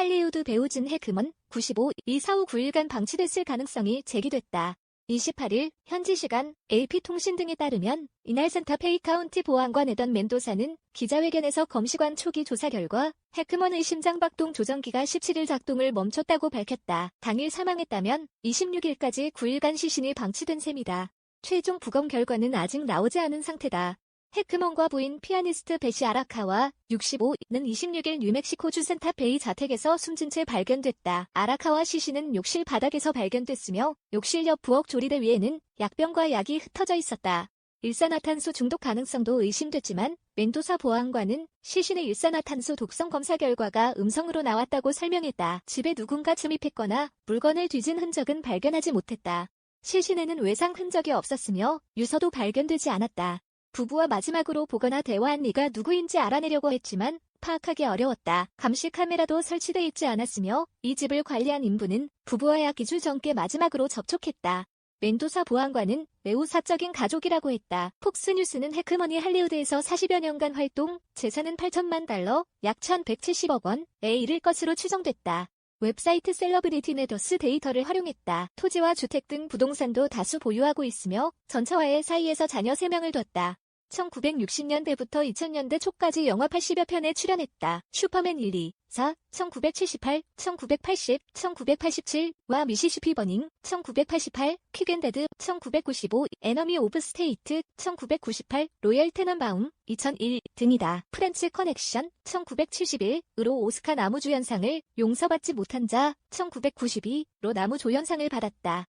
할리우드 배우 진 해크먼 95, 이 사후 9일간 방치됐을 가능성이 제기됐다. 28일 현지 시간 AP통신 등에 따르면 이날 산타페이 카운티 보안관이던 멘도사는 기자회견에서 검시관 초기 조사 결과 해크먼 의 심장 박동 조정기가 17일 작동을 멈췄다고 밝혔다. 당일 사망했다면 26일까지 9일간 시신이 방치된 셈이다. 최종 부검 결과는 아직 나오지 않은 상태다. 해크먼과 부인 피아니스트 베시 아라카와 65는 26일 뉴멕시코주 센타페이 자택에서 숨진 채 발견됐다. 아라카와 시신은 욕실 바닥에서 발견됐으며 욕실 옆 부엌 조리대 위에는 약병과 약이 흩어져 있었다. 일산화탄소 중독 가능성도 의심됐지만 멘도사 보안관은 시신의 일산화탄소 독성 검사 결과가 음성으로 나왔다고 설명했다. 집에 누군가 침입했거나 물건을 뒤진 흔적은 발견하지 못했다. 시신에는 외상 흔적이 없었으며 유서도 발견되지 않았다. 부부와 마지막으로 보거나 대화한 이가 누구인지 알아내려고 했지만 파악하기 어려웠다. 감시 카메라도 설치돼 있지 않았으며 이 집을 관리한 인부는 부부와 약 2주 전께 마지막으로 접촉했다. 멘도사 보안관은 매우 사적인 가족이라고 했다. 폭스뉴스는 해크머니 할리우드에서 40여 년간 활동, 재산은 8천만 달러, 약 1,170억 원에 이를 것으로 추정됐다. 웹사이트 셀러브리티 네더스 데이터를 활용했다. 토지와 주택 등 부동산도 다수 보유하고 있으며 전처와의 사이에서 자녀 3명을 뒀다. 1960년대부터 2000년대 초까지 영화 80여 편에 출연했다. 슈퍼맨 1, 2, 4, 1978, 1980, 1987와 미시시피 버닝, 1988, 퀵앤데드, 1995, 에너미 오브 스테이트, 1998, 로열 테넌바움, 2001 등이다. 프렌치 커넥션, 1971으로 오스카 나무주연상을 용서받지 못한 자, 1992로 나무조연상을 받았다.